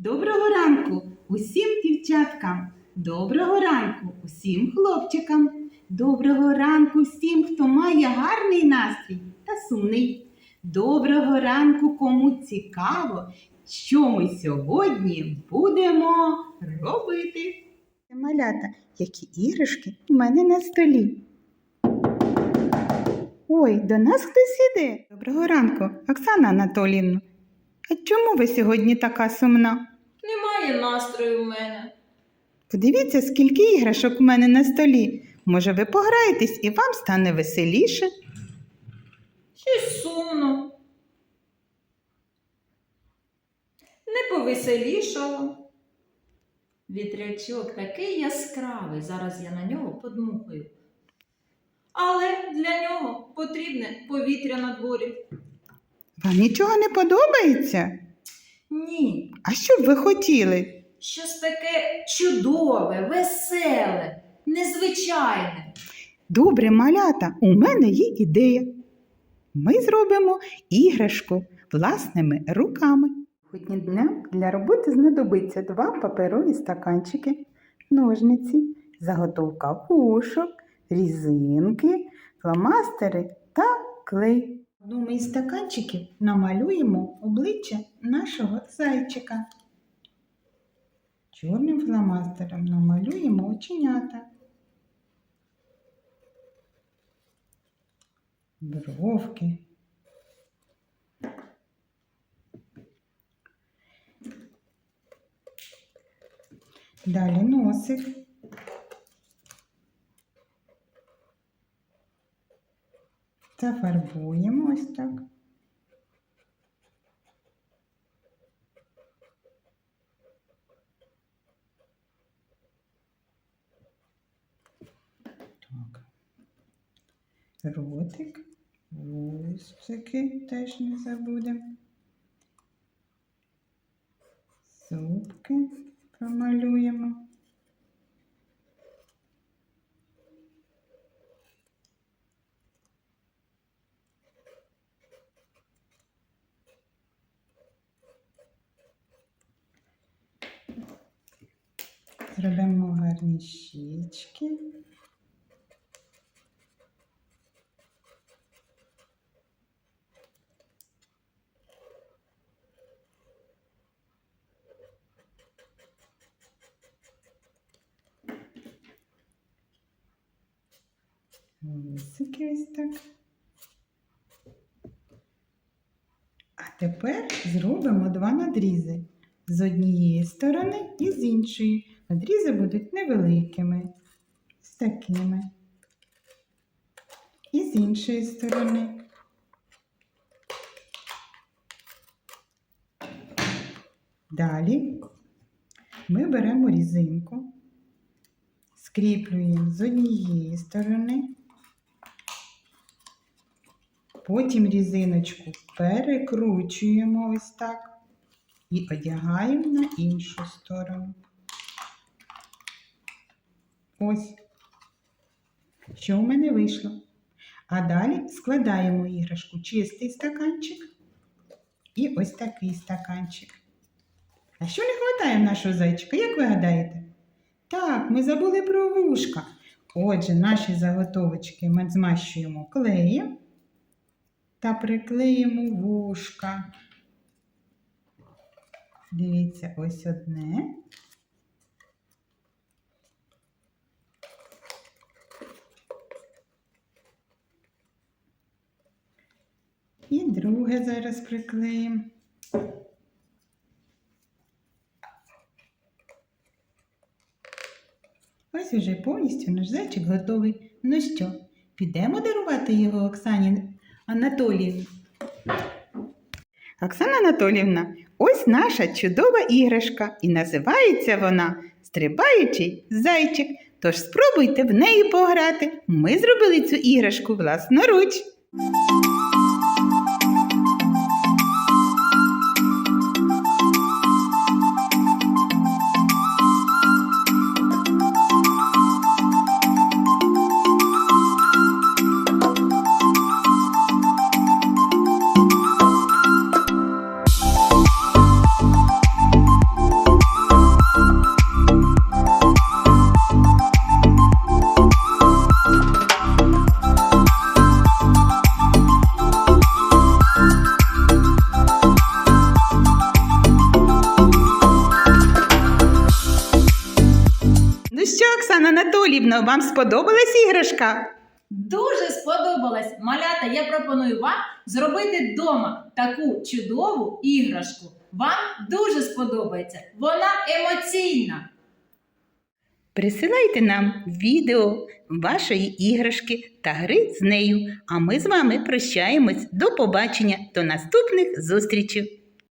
Доброго ранку усім дівчаткам. Доброго ранку усім хлопчикам. Доброго ранку всім, хто має гарний настрій та сумний. Доброго ранку, кому цікаво, що ми сьогодні будемо робити. Малята, які іграшки у мене на столі. Ой, до нас хтось іде. Доброго ранку, Оксана Анатоліївна. А чому ви сьогодні така сумна? Немає настрою в мене. Подивіться, скільки іграшок у мене на столі. Може, ви пограєтесь і вам стане веселіше? Щось сумно. Не повеселішало. Вітрячок такий яскравий, зараз я на нього подмухаю. Але для нього потрібне повітря на дворі. Вам нічого не подобається? Ні, А що б ви хотіли? щось таке чудове, веселе, незвичайне. Добре, малята, у мене є ідея. Ми зробимо іграшку власними руками. Сьогодні дня для роботи знадобиться два паперові стаканчики, ножниці, заготовка вушок, різинки, фломастери та клей. Одному із стаканчиків намалюємо обличчя нашого зайчика. Чорним фломастером намалюємо оченята. бровки. Далі носик. Зафарбуємо ось так. Так. Ротик. Вусики теж не забудемо. Зубки промалюємо. Зробимо гарні щічки. Висики. А тепер зробимо два надрізи з однієї сторони і з іншої. Надрізи будуть невеликими, з такими. І з іншої сторони. Далі ми беремо різинку, скріплюємо з однієї сторони, потім різиночку перекручуємо ось так і одягаємо на іншу сторону. Ось, що в мене вийшло. А далі складаємо іграшку чистий стаканчик і ось такий стаканчик. А що не вистачає нашого зайчика, як ви гадаєте? Так, ми забули про вушка. Отже, наші заготовочки ми змащуємо клеєм та приклеїмо вушка. Дивіться, ось одне. І друге зараз приклеїмо. Ось уже повністю наш зайчик готовий. Ну що, підемо дарувати його Оксані Анатоліївні? Оксана Анатоліївна, ось наша чудова іграшка, і називається вона Стрибаючий зайчик. Тож спробуйте в неї пограти. Ми зробили цю іграшку власноруч. Пилипівно, вам сподобалась іграшка? Дуже сподобалась. Малята, я пропоную вам зробити вдома таку чудову іграшку. Вам дуже сподобається. Вона емоційна. Присилайте нам відео вашої іграшки та гри з нею. А ми з вами прощаємось. До побачення, до наступних зустрічей!